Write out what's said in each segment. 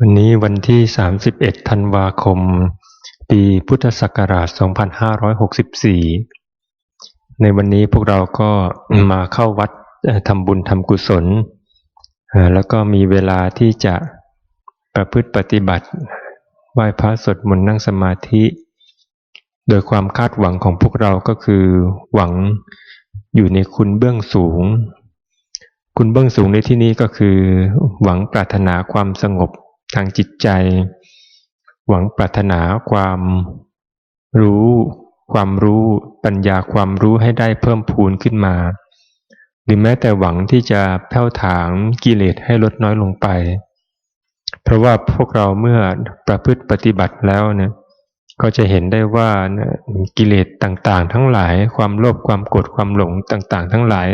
วันนี้วันที่ 31 ธันวาคม ปีพุทธศักราช 2564 ในวันนี้พวกเราก็มาเข้าวัดทำบุญทำกุศล แล้วก็มีเวลาที่จะประพฤติปฏิบัติ ไหว้พระสวดมนต์นั่งสมาธิ โดยความคาดหวังของพวกเราก็คือหวังอยู่ในคุณเบื้องสูง คุณเบื้องสูงในที่นี้ก็คือ หวังปรารถนาความสงบ ทางจิตใจ หวังปรารถนาความรู้ ความรู้ปัญญาความรู้ให้ได้เพิ่มพูนขึ้นมา หรือแม้แต่หวังที่จะแผ่วถางกิเลสให้ลดน้อยลงไป เพราะว่าพวกเราเมื่อประพฤติปฏิบัติแล้วเนี่ยก็จะเห็นได้ว่ากิเลสต่างๆ ทั้งหลายความโลภความโกรธความหลงต่างๆ ทั้งหลาย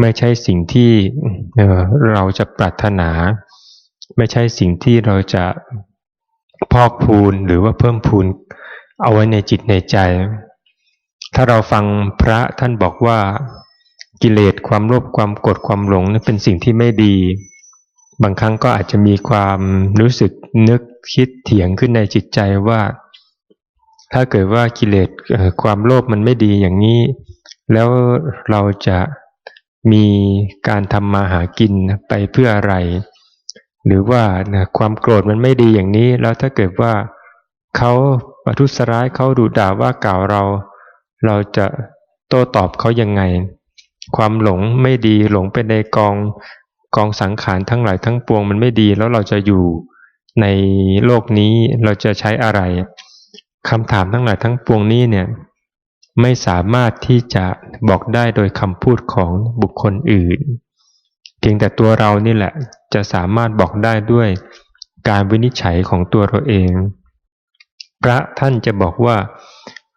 ไม่ใช่สิ่งที่เราจะปรารถนา ไม่ใช่สิ่งที่เราจะพอกพูนหรือว่าเพิ่มพูนเอาไว้ในจิตในใจ ถ้าเราฟังพระท่านบอกว่ากิเลสความโลภความโกรธความหลงนั้นเป็นสิ่งที่ไม่ดี บางครั้งก็อาจจะมีความรู้สึกนึกคิดเถียงขึ้นในจิตใจว่า ถ้าเกิดว่ากิเลสความโลภมันไม่ดีอย่างนี้ แล้วเราจะมีการทำมาหากินไปเพื่ออะไร หรือว่านะความโกรธมันไม่ดีอย่างนี้ แล้วถ้าเกิดว่าเขาประทุษร้ายเขาดูด่าว่ากล่าวเรา เราจะโต้ตอบเขายังไง ความหลงไม่ดีหลงไปในกองกองสังขารทั้งหลายทั้งปวงมันไม่ดีแล้วเราจะอยู่ในโลกนี้เราจะใช้อะไรคำถามทั้งหลายทั้งปวงนี้เนี่ยไม่สามารถที่จะบอกได้โดยคำพูดของบุคคลอื่น เพียงแต่ตัวเรานี่แหละจะสามารถบอกได้ด้วยการวินิจฉัยของตัวเราเอง พระท่านจะบอกว่า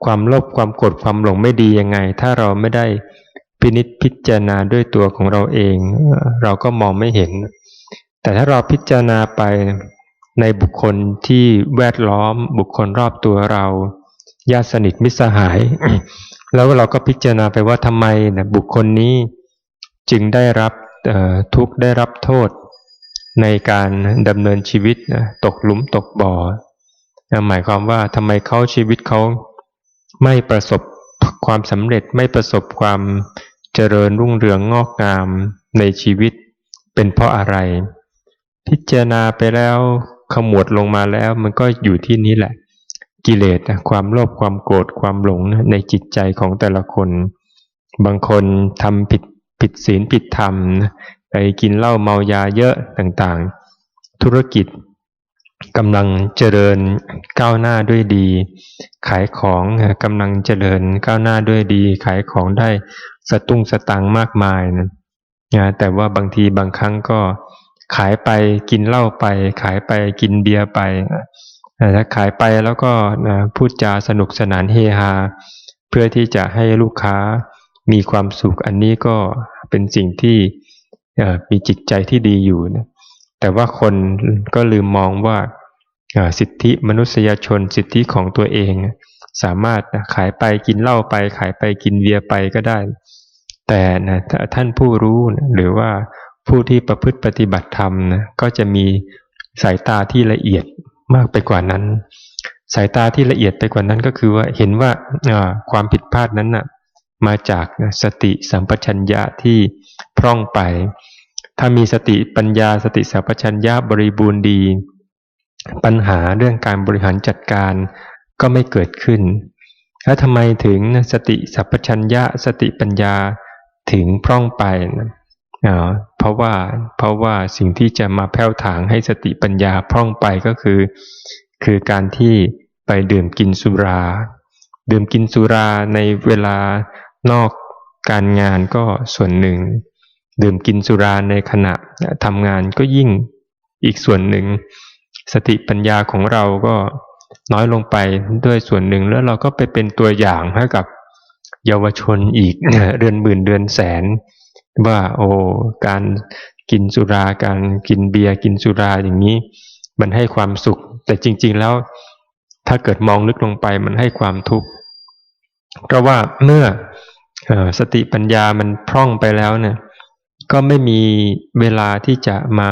ความโลภความโกรธความหลงไม่ดียังไง ถ้าเราไม่ได้พินิจพิจารณาด้วยตัวของเราเอง เราก็มองไม่เห็น แต่ถ้าเราพิจารณาไปในบุคคลที่แวดล้อมบุคคลรอบตัวเราญาติสนิทมิตรสหาย แล้วเราก็พิจารณาไปว่าทำไมนะบุคคลนี้จึงได้รับ ทุกได้รับโทษในการดำเนินชีวิตตกหลุมตกบ่อหมายความว่าทำไมเขาชีวิตเขาไม่ประสบความสำเร็จไม่ประสบความเจริญรุ่งเรืองงอกงามในชีวิต เป็นเพราะอะไร พิจารณาไปแล้วขมวดลงมาแล้วมันก็อยู่ที่นี้แหละ กิเลสความโลภความโกรธความหลงในจิตใจของแต่ละคน บางคนทำผิด ผิดศีลผิดธรรม ไปกินเหล้าเมายาเยอะต่างๆ ธุรกิจกำลังเจริญก้าวหน้าด้วยดี ขายของกำลังเจริญก้าวหน้าด้วยดี ขายของได้สตุ้งสตังมากมายนะแต่ว่าบางทีบางครั้งก็ขายไปกินเหล้าไป ขายไปกินเบียร์ไปถ้าขายไปแล้วก็พูดจาสนุกสนานเฮฮาเพื่อที่จะให้ลูกค้า มีความสุขอันนี้ก็เป็นสิ่งที่มีจิตใจที่ดีอยู่นะแต่ว่าคนก็ลืมมองว่าสิทธิมนุษยชนสิทธิของตัวเอง สามารถขายไปกินเหล้าไป ขายไปกินเบียร์ไปก็ได้ แต่นะท่านผู้รู้นะหรือว่าผู้ที่ประพฤติปฏิบัติธรรมนะก็จะมีสายตาที่ละเอียดมากไปกว่านั้น สายตาที่ละเอียดไปกว่านั้นก็คือว่าเห็นว่าความผิดพลาดนั้นนะ่ะ มาจากสติสัมปชัญญะที่พร่องไป ถ้ามีสติปัญญาสติสัมปชัญญะบริบูรณ์ดี ปัญหาเรื่องการบริหารจัดการก็ไม่เกิดขึ้น แล้วทำไมถึงสติสัพพัญญะสติปัญญาถึงพร่องไปนะเพราะว่าเพราะว่าสิ่งที่จะมาแผ่วถางให้สติปัญญาพร่องไปก็คือ คือการที่ไปดื่มกินสุรา ดื่มกินสุราในเวลา นอกการงานก็ส่วนหนึ่ง ดื่มกินสุราในขณะทำงานก็ยิ่งอีกส่วนหนึ่ง สติปัญญาของเราก็น้อยลงไปด้วยส่วนหนึ่งแล้วเราก็ไปเป็นตัวอย่างให้กับเยาวชนอีกเดือนหมื่นเดือนแสน ว่าโอ้การกินสุราการกินเบียร์กินสุราอย่างนี้ มันให้ความสุข แต่จริง ๆแล้ว ถ้าเกิดมองลึกลงไปมันให้ความทุกข์เพราะว่าเมื่อ สติปัญญามันพร่องไปแล้วเนี่ยก็ไม่มีเวลาที่จะมา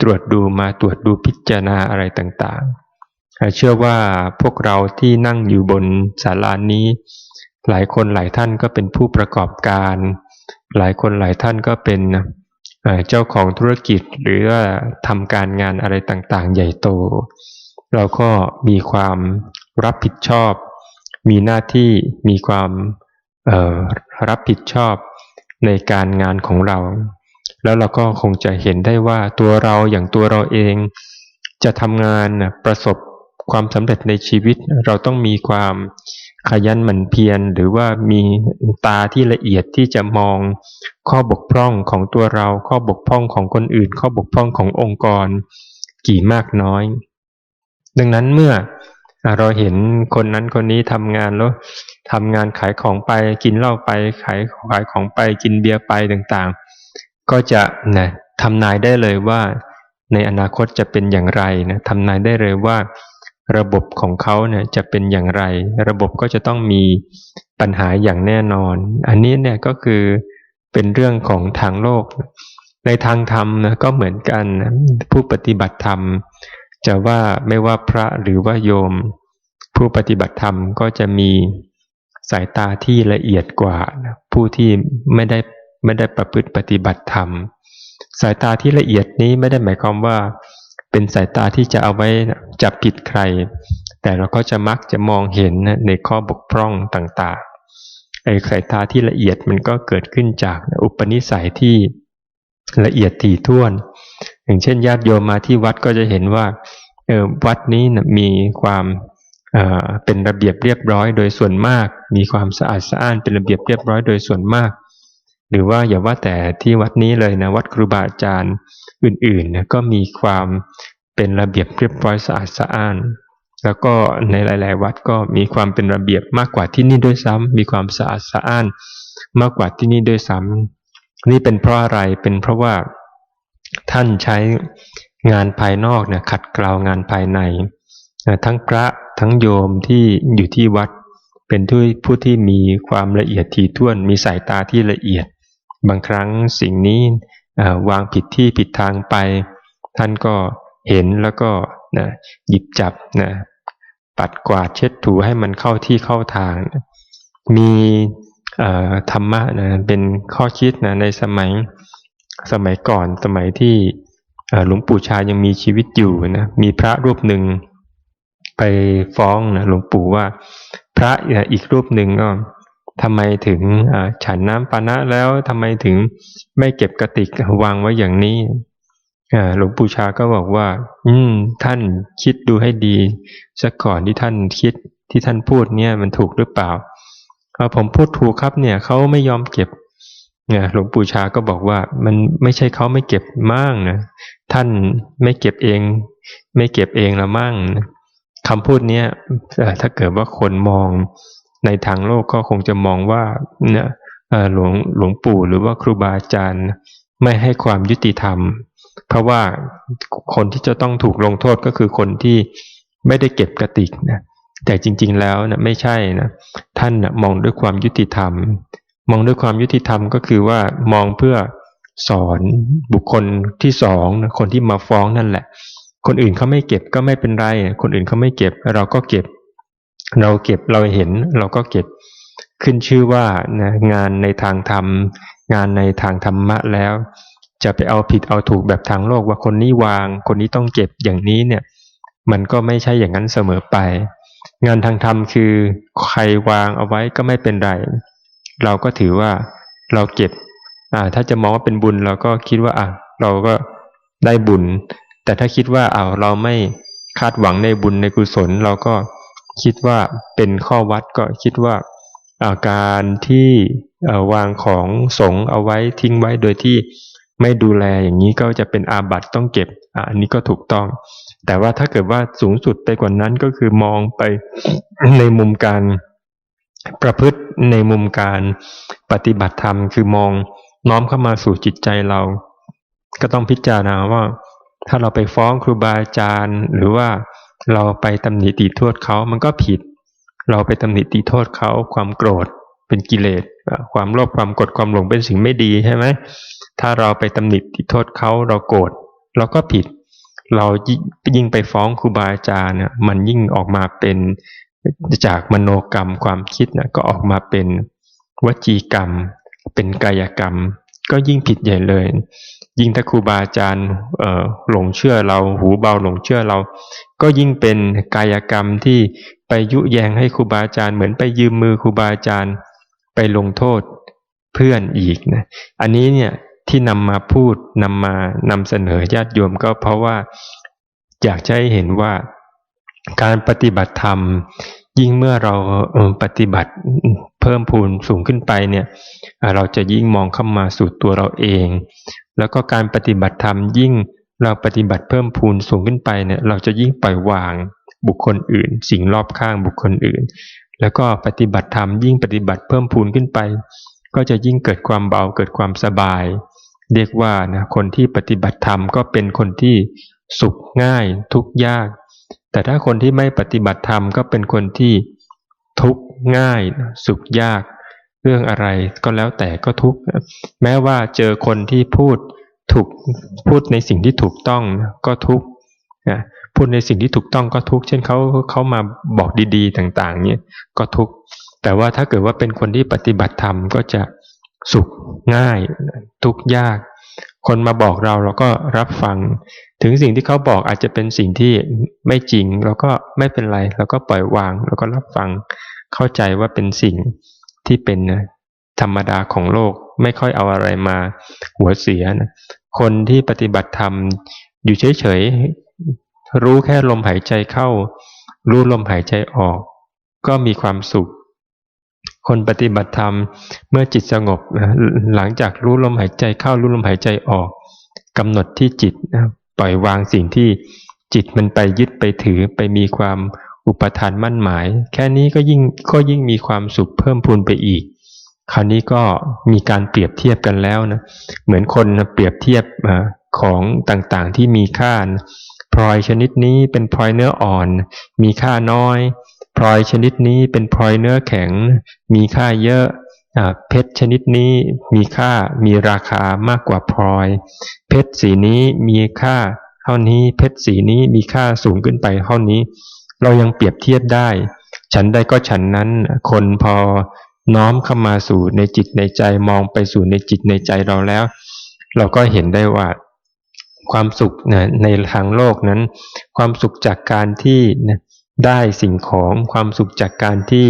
ตรวจดูมาตรวจดูพิจารณาอะไรต่างๆ เชื่อว่าพวกเราที่นั่งอยู่บนศาลานี้ หลายคนหลายท่านก็เป็นผู้ประกอบการ หลายคนหลายท่านก็เป็นเจ้าของธุรกิจหรือว่าทำการงานอะไรต่างๆ ใหญ่โต เราก็มีความรับผิดชอบ มีหน้าที่มีความ รับผิดชอบในการงานของเรา แล้วเราก็คงจะเห็นได้ว่าตัวเราอย่างตัวเราเอง จะทำงานประสบความสำเร็จในชีวิต เราต้องมีความขยันหมั่นเพียรหรือว่ามีตาที่ละเอียดที่จะมองข้อบกพร่องของตัวเรา ข้อบกพร่องของคนอื่น ข้อบกพร่องขององค์กร กี่มากน้อย ดังนั้นเมื่อเราเห็นคนนั้นคนนี้ทำงานแล้ว ทำงานขายของไปกินเหล้าไปขายขายของไปกินเบียร์ไปต่างๆ ก็จะนะทำนายได้เลยว่า ในอนาคตจะเป็นอย่างไรนะทำนายได้เลยว่า ระบบของเขาเนี่ยจะเป็นอย่างไร ระบบก็จะต้องมีปัญหาอย่างแน่นอน อันนี้เนี่ยก็คือเป็นเรื่องของทางโลก ในทางธรรมนะก็เหมือนกันผู้ปฏิบัติธรรม จะว่าไม่ว่าพระหรือว่าโยม ผู้ปฏิบัติธรรมก็จะมี สายตาที่ละเอียดกว่าผู้ที่ไม่ได้ไม่ได้ประพฤติปฏิบัติธรรม สายตาที่ละเอียดนี้ไม่ได้หมายความว่า เป็นสายตาที่จะเอาไว้จับผิดใคร แต่เราก็จะมักจะมองเห็นในข้อบกพร่องต่างๆไอ้สายตาที่ละเอียดมันก็เกิดขึ้นจากอุปนิสัยที่ละเอียดถี่ถ้วน อย่างเช่นญาติโยมมาที่วัดก็จะเห็นว่าเออวัดนี้นะมีความ เป็นระเบียบเรียบร้อยโดยส่วนมาก มีความสะอาดสะอ้านเป็นระเบียบเรียบร้อยโดยส่วนมาก หรือว่าอย่าว่าแต่ที่วัดนี้เลยนะวัดครูบาอาจารย์อื่นๆนี่ยก็มีความเป็นระเบียบเรียบร้อยสะอาดสะอ้าน แล้วก็ในหลาย ๆ วัดก็มีความเป็นระเบียบมากกว่าที่นี่ด้วยซ้ำมีความสะอาดสะอ้าน มากกว่าที่นี่ด้วยซ้ำนี่เป็นเพราะอะไรเป็นเพราะว่าท่านใช้งานภายนอกเนี่ยขัดเกลางานภายใน ทั้งพระทั้งโยมที่อยู่ที่วัด เป็นผู้ที่มีความละเอียดถี่ถ้วน มีสายตาที่ละเอียด บางครั้งสิ่งนี้วางผิดที่ผิดทางไป ท่านก็เห็นแล้วก็นะหยิบจับนะปัดกวาดเช็ดถูให้มันเข้าที่เข้าทาง มีธรรมะนะเป็นข้อคิดนะในสมัยสมัยก่อนสมัยที่หลวงปู่ชายังมีชีวิตอยู่นะมีพระรูปหนึ่ง ไปฟ้องนะหลวงปู่ว่า พระอีกรูปหนึ่งก็ทำไมถึงฉันน้ำปานะแล้วทำไมถึงไม่เก็บกระติกวางไว้อย่างนี้หลวงปู่ชาก็บอกว่า อืม ท่านคิดดูให้ดีสักก่อนที่ท่านคิดที่ท่านพูดเนี่ยมันถูกหรือเปล่าผมพูดถูกครับเนี่ยเขาไม่ยอมเก็บเนี่ยหลวงปู่ชาก็บอกว่า มันไม่ใช่เขาไม่เก็บมั่งนะท่านไม่เก็บเอง ไม่เก็บเองละมั่ง คำพูดนี้ถ้าเกิดว่าคนมองในทางโลกก็คงจะมองว่าเนี่ยหลวงหลวงปู่หรือว่าครูบาอาจารย์ไม่ให้ความยุติธรรม เพราะว่าคนที่จะต้องถูกลงโทษก็คือคนที่ไม่ได้เก็บกระติกนะแต่จริงๆแล้วนะไม่ใช่นะท่านนะมองด้วยความยุติธรรม มองด้วยความยุติธรรมก็คือว่ามองเพื่อสอนบุคคลที่สองนะคนที่มาฟ้องนั่นแหละ คนอื่นเขาไม่เก็บก็ไม่เป็นไร คนอื่นเขาไม่เก็บ เราก็เก็บ เราเก็บเราเห็น เราก็เก็บขึ้นชื่อว่านะงานในทางธรรม งานในทางธรรมะแล้ว จะไปเอาผิดเอาถูกแบบทางโลกว่าคนนี้วาง คนนี้ต้องเก็บอย่างนี้เนี่ย มันก็ไม่ใช่อย่างนั้นเสมอไป งานทางธรรมคือใครวางเอาไว้ก็ไม่เป็นไร เราก็ถือว่าเราเก็บอ่าถ้าจะมองว่าเป็นบุญเราก็คิดว่าอะเราก็ได้บุญ แต่ถ้าคิดว่าอ่าเราไม่คาดหวังในบุญในกุศล เราก็คิดว่าเป็นข้อวัดก็คิดว่าอาการที่วางของสงเอาไว้ทิ้งไว้โดยที่ไม่ดูแลอย่างนี้ก็จะเป็นอาบัตต้องเก็บอันนี้ก็ถูกต้อง แต่ว่าถ้าเกิดว่าสูงสุดไปกว่านั้นก็คือมองไปในมุมการประพฤติในมุมการปฏิบัติธรรม คือมองน้อมเข้ามาสู่จิตใจเรา ก็ต้องพิจารณาว่า ถ้าเราไปฟ้องครูบาอาจารย์ หรือว่าเราไปตำหนิตีโทษเขามันก็ผิด เราไปตำหนิตีโทษเขาความโกรธเป็นกิเลส ความโลภความกดความหลงเป็นสิ่งไม่ดีใช่ไหมถ้าเราไปตำหนิตีโทษเขาเราโกรธเราก็ผิด เรายิ่งไปฟ้องครูบาอาจารย์เนี่ยมันยิ่งออกมาเป็นจากมโนกรรมความคิดนะก็ออกมาเป็นวจีกรรม เป็นกายกรรม ก็ยิ่งผิดใหญ่เลย ยิ่งถ้าครูบาอาจารย์หลงเชื่อเราหูเบาหลงเชื่อเรา ก็ยิ่งเป็นกายกรรมที่ไปยุแยงให้ครูบาอาจารย์เหมือนไปยืมมือครูบาอาจารย์ไปลงโทษเพื่อนอีกนะอันนี้เนี่ยที่นำมาพูดนำมานำเสนอญาติโยมก็เพราะว่าอยากจะให้เห็นว่าการปฏิบัติธรรม ยิ่งเมื่อเราปฏิบัติเพิ่มพูนสูงขึ้นไปเนี่ยเราจะยิ่งมองเข้ามาสู่ตัวเราเอง แล้วก็การปฏิบัติธรรมยิ่งเราปฏิบัติเพิ่มพูนสูงขึ้นไปเนี่ยเราจะยิ่งปล่อยวางบุคคลอื่น สิ่งรอบข้างบุคคลอื่น แล้วก็ปฏิบัติธรรมยิ่งปฏิบัติเพิ่มพูนขึ้นไป ก็จะยิ่งเกิดความเบาเกิดความสบาย เรียกว่านะคนที่ปฏิบัติธรรมก็เป็นคนที่สุขง่ายทุกยาก แต่ถ้าคนที่ไม่ปฏิบัติธรรมก็เป็นคนที่ทุกง่าย สุขยาก เรื่องอะไรก็แล้วแต่ก็ทุกแม้ว่าเจอคนที่พูดถูกพูดในสิ่งที่ถูกต้องก็ทุกนะพูดในสิ่งที่ถูกต้องก็ทุกเช่นเขาเขามาบอกดีๆต่าง ๆเนี่ยก็ทุกแต่ว่าถ้าเกิดว่าเป็นคนที่ปฏิบัติธรรมก็จะสุขง่าย ทุกยาก คนมาบอกเราเราก็รับฟัง ถึงสิ่งที่เขาบอกอาจจะเป็นสิ่งที่ไม่จริงเราก็ไม่เป็นไรเราก็ปล่อยวางแล้วก็รับฟังเข้าใจว่าเป็นสิ่ง ที่เป็นธรรมดาของโลกไม่ค่อยเอาอะไรมาหัวเสียนะคนที่ปฏิบัติธรรมอยู่เฉยๆรู้แค่ลมหายใจเข้า รู้ลมหายใจออก ก็มีความสุข คนปฏิบัติธรรมเมื่อจิตสงบหลังจากรู้ลมหายใจเข้ารู้ลมหายใจออกกำหนดที่จิตปล่อยวางสิ่งที่จิตมันไปยึดไปถือไปมีความ อุปทานมั่นหมาย แค่นี้ก็ยิ่งก็ยิ่งมีความสุขเพิ่มพูนไปอีก คราวนี้ก็มีการเปรียบเทียบกันแล้วนะเหมือนคนเปรียบเทียบของต่างๆที่มีค่าพลอยชนิดนี้เป็นพลอยเนื้ออ่อน มีค่าน้อย พลอยชนิดนี้เป็นพลอยเนื้อแข็ง มีค่าเยอะเพชรชนิดนี้มีค่ามีราคามากกว่าพลอย เพชรสีนี้มีค่าเท่านี้เพชรสีนี้มีค่าสูงขึ้นไปเท่านี้ เรายังเปรียบเทียบได้ ฉันได้ก็ฉันนั้นคนพอน้อมเข้ามาสู่ในจิตในใจมองไปสู่ในจิตในใจเราแล้ว เราก็เห็นได้ว่าความสุขในทางโลกนั้น ความสุขจากการที่ได้สิ่งของความสุขจากการที่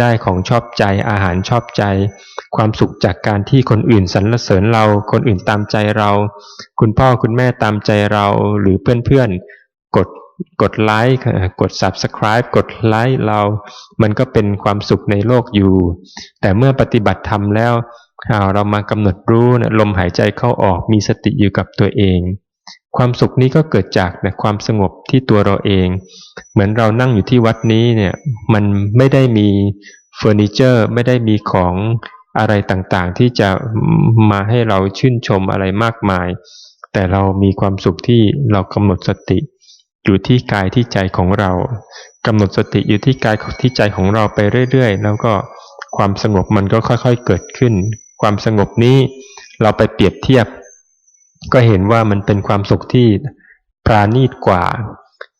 ได้ของชอบใจอาหารชอบใจ ความสุขจากการที่คนอื่นสรรเสริญเรา คนอื่นตามใจเรา คุณพ่อคุณแม่ตามใจเราหรือเพื่อนๆกด กดไลค์กด subscribe กดไลค์เรา มันก็เป็นความสุขในโลกอยู่ แต่เมื่อปฏิบัติธรรมแล้วเรามากำหนดรู้นะลมหายใจเข้าออกมีสติอยู่กับตัวเอง ความสุขนี้ก็เกิดจากนะความสงบที่ตัวเราเอง เหมือนเรานั่งอยู่ที่วัดนี้เนี่ยมันไม่ได้มีเฟอร์นิเจอร์ไม่ได้มีของอะไรต่างๆ ที่จะมาให้เราชื่นชมอะไรมากมาย แต่เรามีความสุขที่เรากำหนดสติ อยู่ที่กายที่ใจของเรากำหนดสติอยู่ที่กายที่ใจของเราไปเรื่อยๆ แล้วก็ความสงบมันก็ค่อยๆเกิดขึ้น ความสงบนี้เราไปเปรียบเทียบ ก็เห็นว่ามันเป็นความสุขที่ปราณีตกว่า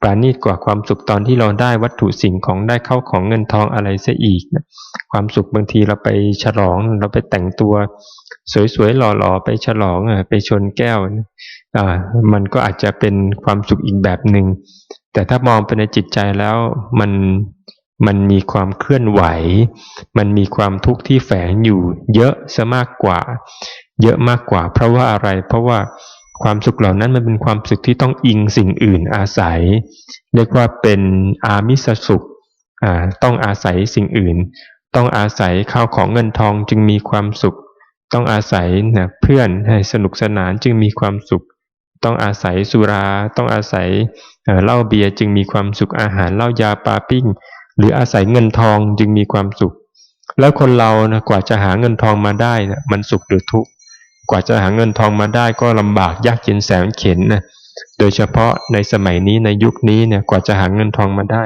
ปราณีตกว่าความสุขตอนที่เราได้วัตถุสิ่งของได้เข้าของเงินทองอะไรเสียอีกนะความสุขบางทีเราไปฉลองเราไปแต่งตัว สวยๆหล่อๆไปฉลองไปชนแก้ว มันก็อาจจะเป็นความสุขอีกแบบหนึง่งแต่ถ้ามองไปในจิตใจแล้วมันมันมีความเคลื่อนไหว มันมีความทุกข์ที่แฝงอยู่เยอะซะมากกว่า เยอะมากกว่า เพราะว่าอะไร เพราะว่าความสุขเหล่านั้นมันเป็นความสุขที่ต้องอิงสิ่งอื่นอาศัย เรียกว่าเป็นอามิสสุขอ่าต้องอาศัยสิ่งอื่น ต้องอาศัยข้าวของเงินทองจึงมีความสุข ต้องอาศัยนะเพื่อนให้สนุกสนานจึงมีความสุข ต้องอาศัยสุรา ต้องอาศัยเหล้าเบียร์จึงมีความสุขอาหารเหล้ายาปลาปิ้ง หรืออาศัยเงินทองจึงมีความสุข แล้วคนเรานะกว่าจะหาเงินทองมาได้นะมันสุขหรือทุกข์กว่าจะหาเงินทองมาได้ก็ลำบากยากเย็นแสนเข็นนะโดยเฉพาะในสมัยนี้ในยุคนี้เนี่ยกว่าจะหาเงินทองมาได้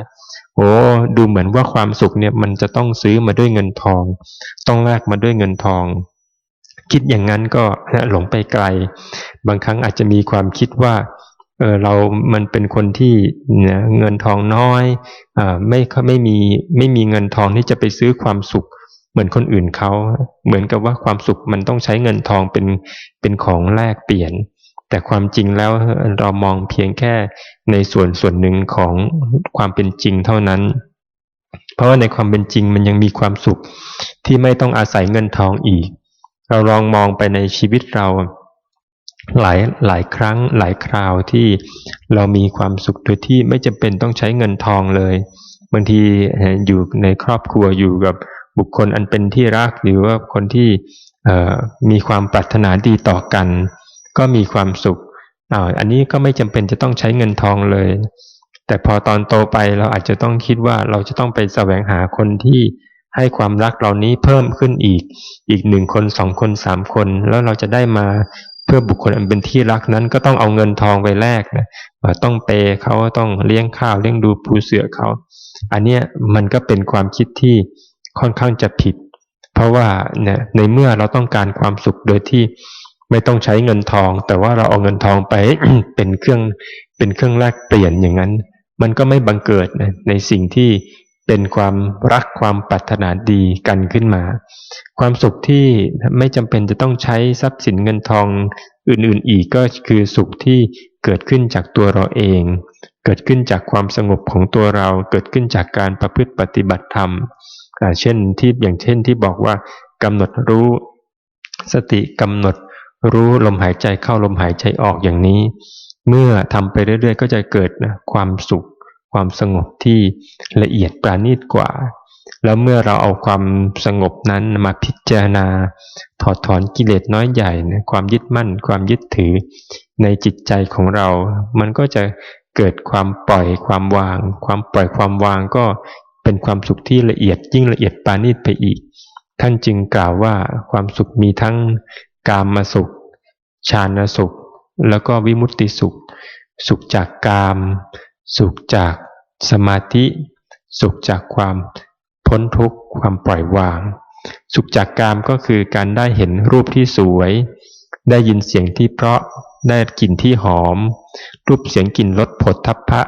โอ้ดูเหมือนว่าความสุขเนี่ยมันจะต้องซื้อมาด้วยเงินทอง ต้องแลกมาด้วยเงินทอง คิดอย่างนั้นก็หลงไปไกล บางครั้งอาจจะมีความคิดว่าเออเรามันเป็นคนที่เงินทองน้อยอไม่ไม่มีไม่มีเงินทองที่จะไปซื้อความสุข เหมือนคนอื่นเขาเหมือนกับว่าความสุขมันต้องใช้เงินทองเป็นเป็นของแลกเปลี่ยน แต่ความจริงแล้วเรามองเพียงแค่ในส่วนส่วนหนึ่งของความเป็นจริงเท่านั้น เพราะว่าในความเป็นจริงมันยังมีความสุขที่ไม่ต้องอาศัยเงินทองอีก เราลองมองไปในชีวิตเรา หลายหลายครั้งหลายคราวที่เรามีความสุขโดยที่ไม่จำเป็นต้องใช้เงินทองเลยบางทีอยู่ในครอบครัวอยู่กับบุคคลอันเป็นที่รักหรือว่าคนที่มีความปรารถนาดีต่อกัน ก็มีความสุขอันนี้ก็ไม่จำเป็นจะต้องใช้เงินทองเลย แต่พอตอนโตไปเราอาจจะต้องคิดว่าเราจะต้องไปแสวงหาคนที่ ให้ความรักเหล่านี้เพิ่มขึ้นอีก อีกหนึ่งคนสองคนสามคน แล้วเราจะได้มาเพื่อบุคคลอันเป็นที่รักนั้นก็ต้องเอาเงินทองไปแลกนะต้องเปเขาต้องเลี้ยงข้าวเลี้ยงดูปูเสือเขา อันเนี้ยมันก็เป็นความคิดที่ค่อนข้างจะผิด เพราะว่าเนี่ยในเมื่อเราต้องการความสุขโดยที่ไม่ต้องใช้เงินทอง แต่ว่าเราเอาเงินทองไปเป็นเครื่องเป็นเครื่องแลกเปลี่ยนอย่างนั้น มันก็ไม่บังเกิดนะในสิ่งที่ เป็นความรักความปรารถนาดีกันขึ้นมา ความสุขที่ไม่จำเป็นจะต้องใช้ทรัพย์สินเงินทองอื่นๆอีกก็คือสุขที่เกิดขึ้นจากตัวเราเอง เกิดขึ้นจากความสงบของตัวเรา เกิดขึ้นจากการประพฤติปฏิบัติธรรมเช่นที่อย่างเช่นที่บอกว่ากำหนดรู้สติกำหนดรู้ลมหายใจเข้าลมหายใจออกอย่างนี้ เมื่อทำไปเรื่อยๆ ก็จะเกิดความสุข ความสงบที่ละเอียดปราณีตกว่า แล้วเมื่อเราเอาความสงบนั้นมาพิจารณา ถอดถอนกิเลสน้อยใหญ่นะความยึดมั่น ความยึดถือในจิตใจของเรา มันก็จะเกิดความปล่อยความวาง ความปล่อยความวางก็เป็นความสุขที่ละเอียดยิ่งละเอียดปราณีตไปอีก ท่านจึงกล่าวว่าความสุขมีทั้งกามมาสุขชาณสุข แล้วก็วิมุตติสุข สุขจากกาม สุขจากสมาธิ สุขจากความพ้นทุกข์ความปล่อยวาง สุขจากกามก็คือการได้เห็นรูปที่สวย ได้ยินเสียงที่เพราะได้กลิ่นที่หอม รูปเสียงกลิ่นรสผลทัพพะ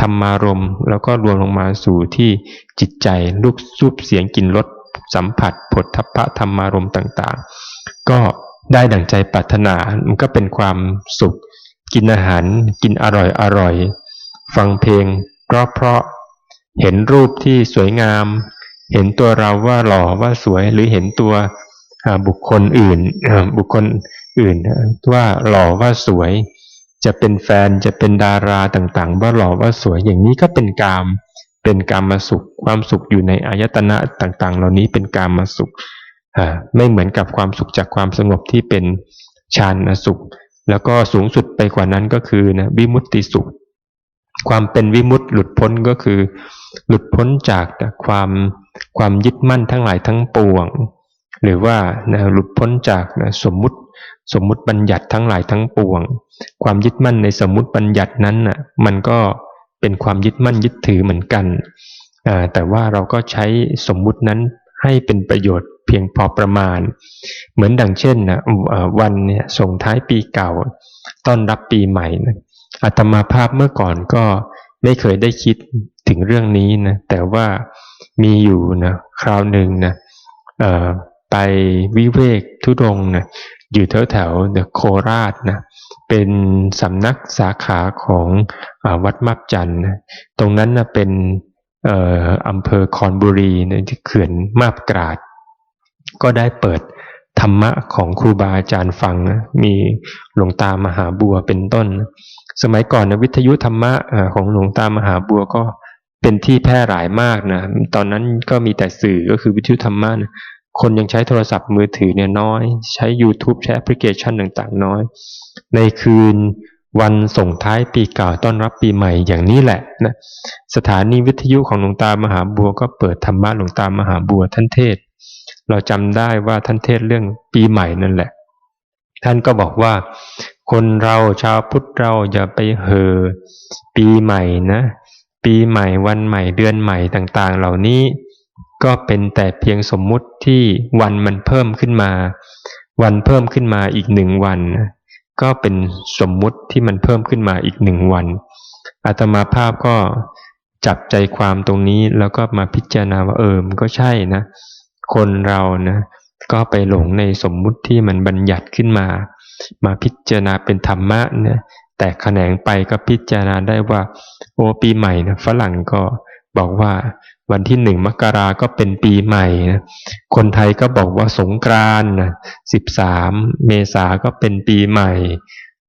ธรรมารมแล้วก็รวมลงมาสู่ที่จิตใจรูปรูปเสียงกลิ่นรสสัมผัสผลทัพพะธรรมารมต่างๆ ก็ได้ดั่งใจปรารถนามันก็เป็นความสุข กินอาหารกินอร่อยอร่อย ฟังเพลงเพราะเเห็นรูปที่สวยงาม เห็นตัวเราว่าหล่อว่าสวยหรือเห็นตัวบุคคลอื่นบุคคลอื่นว่าหล่อว่าสวย จะเป็นแฟนจะเป็นดาราต่างๆ ว่าหล่อว่าสวยอย่างนี้ก็เป็นกาม เป็นกามมาสุข ความสุขอยู่ในอายตนะต่างๆ เหล่านี้เป็นกามมาสุขไม่เหมือนกับความสุขจากความสงบที่เป็นฌานสุข แล้วก็สูงสุดไปกว่านั้นก็คือนะวิมุตติสุข ความเป็นวิมุตต์หลุดพ้นก็คือ หลุดพ้นจากความความยึดมั่นทั้งหลายทั้งปวง หรือว่านะหลุดพ้นจากนะสมมุติสมมุติบัญญัติทั้งหลายทั้งปวง ความยึดมั่นในสมมุติบัญญัตินั้นน่ะมันก็เป็นความยึดมั่นยึดถือเหมือนกัน แต่ว่าเราก็ใช้สมมุตินั้นให้เป็นประโยชน์เพียงพอประมาณ เหมือนดังเช่นนะวันเนี่ยส่งท้ายปีเก่า ต้อนรับปีใหม่นะ อาตมาภาพเมื่อก่อนก็ไม่เคยได้คิดถึงเรื่องนี้นะ แต่ว่ามีอยู่นะคราวหนึ่งนะไปวิเวกทุดงนะอยู่แถวแถวเดโคราชนะเป็นสำนักสาขาของอวัดมับจันนะตรงนั้นนะเป็นอำเภอคอนบุรีนะที่เขื่อนมาบกราด ก็ได้เปิดธรรมะของครูบาอาจารย์ฟังนะมีหลวงตามหาบัวเป็นต้น สมัยก่อนนะวิทยุธรรมะของหลวงตามหาบัวก็เป็นที่แพร่หลายมากนะตอนนั้นก็มีแต่สื่อก็คือวิทยุธรรมะนะคนยังใช้โทรศัพท์มือถือเนี่ยน้อย ใช้ YouTube ใช้แอปพลิเคชันต่างๆ น้อย ในคืนวันส่งท้ายปีเก่าต้อนรับปีใหม่อย่างนี้แหละนะสถานีวิทยุของหลวงตามหาบัวก็เปิดธรรมะหลวงตามหาบัวท่านเทศ เราจำได้ว่าท่านเทศเรื่องปีใหม่นั่นแหละ ท่านก็บอกว่า คนเราชาวพุทธเราอย่าไปเห่อปีใหม่นะ ปีใหม่วันใหม่เดือนใหม่ต่างๆ เหล่านี้ ก็เป็นแต่เพียงสมมุติที่วันมันเพิ่มขึ้นมา วันเพิ่มขึ้นมาอีกหนึ่งวัน ก็เป็นสมมุติที่มันเพิ่มขึ้นมาอีกหนึ่งวันอาตมาภาพก็จับใจความตรงนี้แล้วก็มาพิจารณาว่าเออมันก็ใช่นะ คนเรานะ ก็ไปหลงในสมมุติที่มันบัญญัติขึ้นมา มาพิจารณาเป็นธรรมะเนะแต่แขนงไปก็พิจารณาได้ว่า โอ้ปีใหม่นะฝรั่งก็บอกว่าวันที่หนึ่งมกราก็เป็นปีใหม่นะคนไทยก็บอกว่าสงกรานนะสิบสามเมษาก็เป็นปีใหม่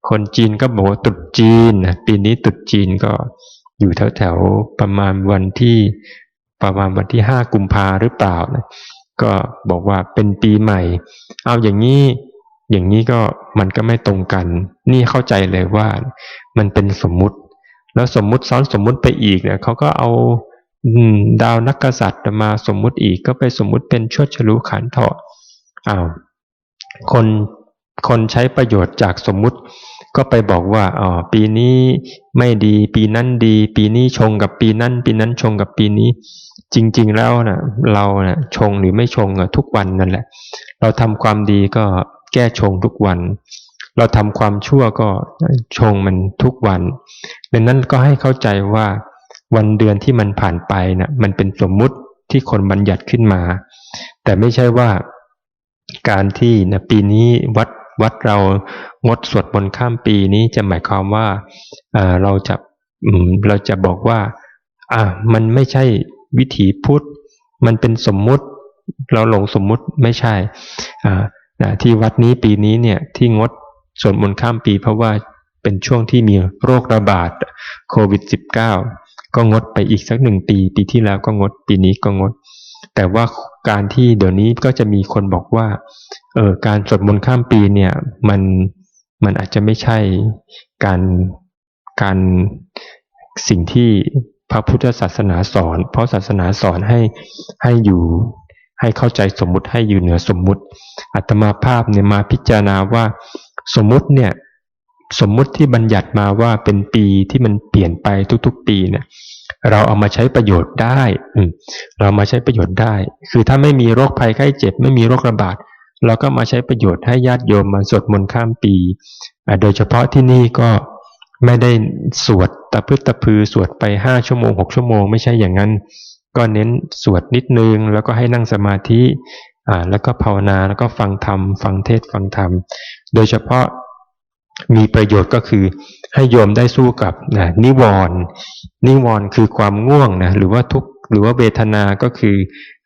คนจีนก็บอกว่าตรุษจีนนะปีนี้ตรุษจีนก็อยู่แถวแถวประมาณวันที่ประมาณวันที่ห้ากุมภาหรือเปล่านะก็บอกว่าเป็นปีใหม่ เอาอย่างนี้ อย่างนี้ก็มันก็ไม่ตรงกัน นี่เข้าใจเลยว่ามันเป็นสมมุติ แล้วสมมุติซ้อนสมมุติไปอีกเนี่ยเขาก็เอาดาวนักกษัตริย์มาสมมุติอีกก็ไปสมมุติเป็นชวดฉลูขันเถาะอ้าวคนคนใช้ประโยชน์จากสมมุติ ก็ไปบอกว่าอ๋อปีนี้ไม่ดี ปีนั้นดี ปีนี้ชงกับปีนั้น ปีนั้นชงกับปีนี้ จริง ๆ แล้วนะเรานะชงหรือไม่ชงทุกวันนั่นแหละ เราทำความดีก็ แก้ชงทุกวัน เราทำความชั่วก็ชงมันทุกวันดังนั้นก็ให้เข้าใจว่าวันเดือนที่มันผ่านไปนะมันเป็นสมมุติที่คนบัญญัติขึ้นมา แต่ไม่ใช่ว่าการที่นะปีนี้วัดวัดเรางดสวดมนต์ข้ามปีนี้จะหมายความว่าเราจะเราจะบอกว่าอ่ามันไม่ใช่วิถีพุทธ มันเป็นสมมุติ เราหลงสมมุติไม่ใช่อ่า ที่วัดนี้ปีนี้เนี่ยที่งดสวดมนต์ข้ามปีเพราะว่าเป็นช่วงที่มีโรคระบาดโควิด -19 ก็งดไปอีกสักหนึ่งปี ปีที่แล้วก็งดปีนี้ก็งด แต่ว่าการที่เดี๋ยวนี้ก็จะมีคนบอกว่าเออการสวดมนต์ข้ามปีเนี่ยมันมันอาจจะไม่ใช่การการสิ่งที่พระพุทธศาสนาสอน เพราะศาสนาสอนให้ให้อยู่ ให้เข้าใจสมมุติให้อยู่เหนือสมมุติอัตมาภาพเนี่ยมาพิจารณาว่าสมมุติเนี่ยสมมุติที่บัญญัติมาว่าเป็นปีที่มันเปลี่ยนไปทุกๆ ปีเนี่ยเราเอามาใช้ประโยชน์ได้เรามาใช้ประโยชน์ได้ คือถ้าไม่มีโรคภัยไข้เจ็บ ไม่มีโรคระบาด เราก็มาใช้ประโยชน์ให้ญาติโยมมาสวดมนต์ข้ามปี โดยเฉพาะที่นี่ก็ไม่ได้สวดตะพึตะพือสวดไปห้าชั่วโมงหกชั่วโมง ไม่ใช่อย่างนั้น ก็เน้นสวดนิดนึง แล้วก็ให้นั่งสมาธิอ่าแล้วก็ภาวนาแล้วก็ฟังธรรมฟังเทศฟังธรรม โดยเฉพาะมีประโยชน์ก็คือให้โยมได้สู้กับนะนิวรณ์นิวรณ์คือความง่วงนะหรือว่าทุกหรือว่าเวทนาก็คือ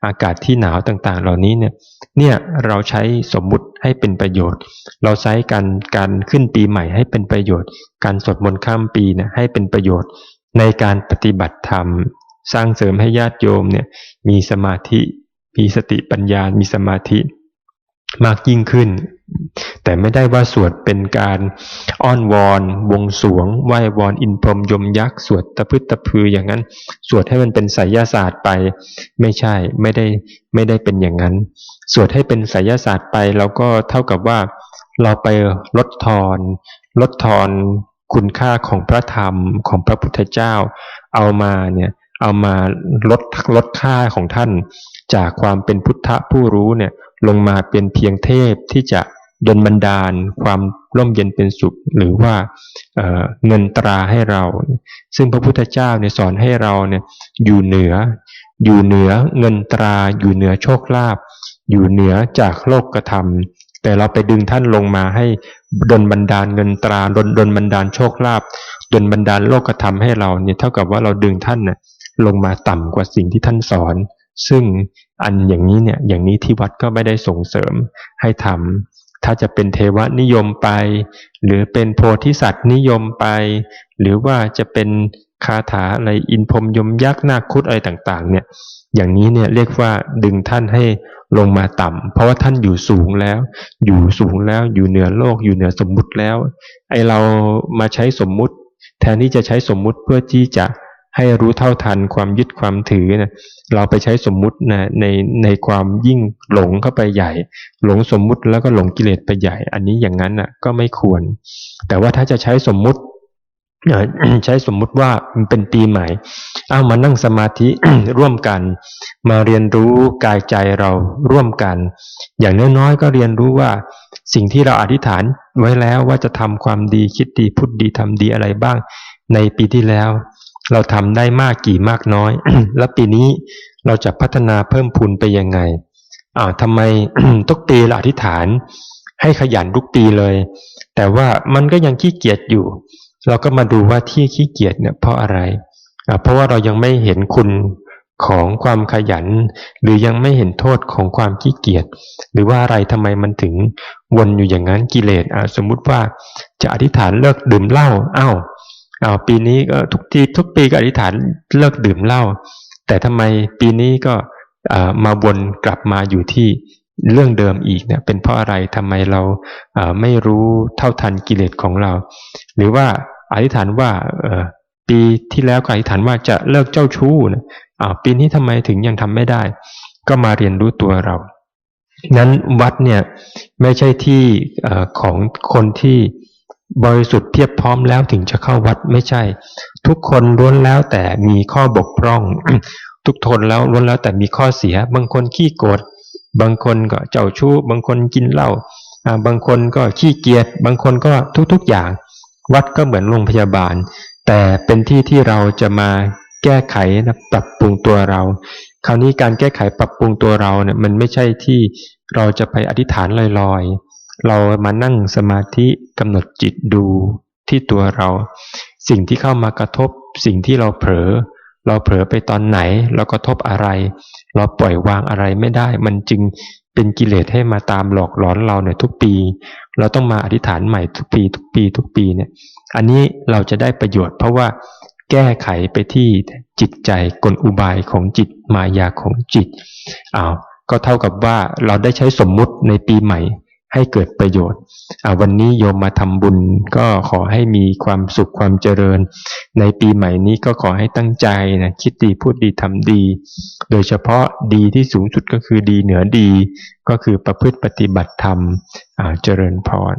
อากาศที่หนาวต่างๆ เหล่านี้เนี่ยเนี่ยเราใช้สมมุติให้เป็นประโยชน์ เราใช้การการขึ้นปีใหม่ให้เป็นประโยชน์ การสวดมนต์ข้ามปีนี่ยให้เป็นประโยชน์ในการปฏิบัติธรรม สร้างเสริมให้ญาติโยมเนี่ยมีสมาธิ มีสติปัญญา มีสมาธิมากยิ่งขึ้น แต่ไม่ได้ว่าสวดเป็นการอ้อนวอนวงสวงไหว้วอนอินพรมยมยักษ์สวดตะพึตตะพืออย่างนั้น สวดให้มันเป็นไสยศาสตร์ไป ไม่ใช่ไม่ได้ไม่ได้เป็นอย่างนั้น สวดให้เป็นไสยศาสตร์ไปเราก็เท่ากับว่าเราไปลดทอน ลดทอนคุณค่าของพระธรรมของพระพุทธเจ้า เอามาเนี่ย เอามาลดลดค่าของท่าน จากความเป็นพุทธผู้รู้เนี่ยลงมาเป็นเพียงเทพที่จะดลบันดาล ความร่มเย็นเป็นสุข หรือว่าเเงินตราให้เรา ซึ่งพระพุทธเจ้าเนี่ยสอนให้เราเนี่ยอยู่เหนือ อยู่เหนือเงินตรา อยู่เหนือโชคลาภอยู่เหนือจากโลกกระทำแต่เราไปดึงท่านลงมาให้ดลบันดาลเงินตราดลดลบันดาลโชคลาภดลบันดาลโลกกระทำให้เราเนี่ยเท่ากับว่าเราดึงท่านเนี่ย ลงมาต่ำกว่าสิ่งที่ท่านสอน ซึ่งอันอย่างนี้เนี่ยอย่างนี้ที่วัดก็ไม่ได้ส่งเสริมให้ทำถ้าจะเป็นเทวนิยมไป หรือเป็นโพธิสัตว์นิยมไป หรือว่าจะเป็นคาถาอะไรอินพรมยมยักษ์นาคุดอะไรต่างๆ เนี่ยอย่างนี้เนี่ยเรียกว่าดึงท่านให้ลงมาต่ำเพราะว่าท่านอยู่สูงแล้ว อยู่สูงแล้วอยู่เหนือโลกอยู่เหนือสมมุติแล้วไอเรามาใช้สมมุติ แทนที่จะใช้สมมุติเพื่อที่จะ ให้รู้เท่าทันความยึดความถือนะเราไปใช้สมมุตินะในในความยิ่งหลงเข้าไปใหญ่ หลงสมมุติแล้วก็หลงกิเลสไปใหญ่ อันนี้อย่างนั้นนะก็ไม่ควร แต่ว่าถ้าจะใช้สมมุติใช้สมมุติว่ามันเป็นปีใหม่ เอามานั่งสมาธิร่วมกัน มาเรียนรู้กายใจเราร่วมกัน อย่างน้อยๆก็เรียนรู้ว่าสิ่งที่เราอธิษฐานไว้แล้วว่าจะทำความดีคิดดีพูดดีทำดีอะไรบ้าง ในปีที่แล้ว เราทำได้มากกี่มากน้อย และปีนี้เราจะพัฒนาเพิ่มพูนไปยังไงอ่าทำไมทุกปีเราอธิษฐาน ให้ขยันทุกปีเลย แต่ว่ามันก็ยังขี้เกียจอยู่ เราก็มาดูว่าที่ขี้เกียจเนี่ยเพราะอะไรอ่าเพราะว่าเรายังไม่เห็นคุณของความขยัน หรือยังไม่เห็นโทษของความขี้เกียจหรือว่าอะไรทำไมมันถึงวนอยู่อย่างนั้นกิเลสอ่าสมมุติว่าจะอธิษฐานเลิกดื่มเหล้าอ้าว อ้าวปีนี้ก็ทุกทีทุกปีก็อธิษฐานเลิกดื่มเหล้าแต่ทำไมปีนี้ก็มาวนกลับมาอยู่ที่เรื่องเดิมอีกเนี่ยเป็นเพราะอะไรทำไมเราไม่รู้เท่าทันกิเลสของเรา หรือว่าอธิษฐานว่าปีที่แล้วก็อธิษฐานว่าจะเลิกเจ้าชู้นะอ่าปีนี้ทำไมถึงยังทำไม่ได้ ก็มาเรียนรู้ตัวเรา นั้นวัดเนี่ยไม่ใช่ที่อของคนที่ บริสุทธิ์เพียบพร้อมแล้วถึงจะเข้าวัดไม่ใช่ ทุกคนล้วนแล้วแต่มีข้อบกพร่อง ทุกทนแล้วล้วนแล้วแต่มีข้อเสีย บางคนขี้โกรธบางคนก็เจ้าชู้ บางคนกินเหล้าอ่าบางคนก็ขี้เกียจบางคนก็ทุกๆอย่าง วัดก็เหมือนโรงพยาบาล แต่เป็นที่ที่เราจะมาแก้ไขนะปรับปรุงตัวเรา คราวนี้การแก้ไขปรับปรุงตัวเราเนี่ยมันไม่ใช่ที่เราจะไปอธิษฐานลอยๆ เรามานั่งสมาธิกำหนดจิตดูที่ตัวเรา สิ่งที่เข้ามากระทบ สิ่งที่เราเผลอ เราเผลอไปตอนไหน เรากระทบอะไร เราปล่อยวางอะไรไม่ได้ มันจึงเป็นกิเลสให้มาตามหลอกหลอนเราเนี่ยทุกปี เราต้องมาอธิษฐานใหม่ทุกปี ทุกปี ทุกปีเนี่ย อันนี้เราจะได้ประโยชน์ เพราะว่าแก้ไขไปที่จิตใจกลอุบายของจิตมายาของจิตอ้าวก็เท่ากับว่าเราได้ใช้สมมุติในปีใหม่ ให้เกิดประโยชน์อ่าวันนี้โยมมาทำบุญก็ขอให้มีความสุขความเจริญ ในปีใหม่นี้ก็ขอให้ตั้งใจนะคิดดีพูดดีทำดี โดยเฉพาะดีที่สูงสุดก็คือดีเหนือดี ก็คือประพฤติปฏิบัติธรรมอ่าเจริญพร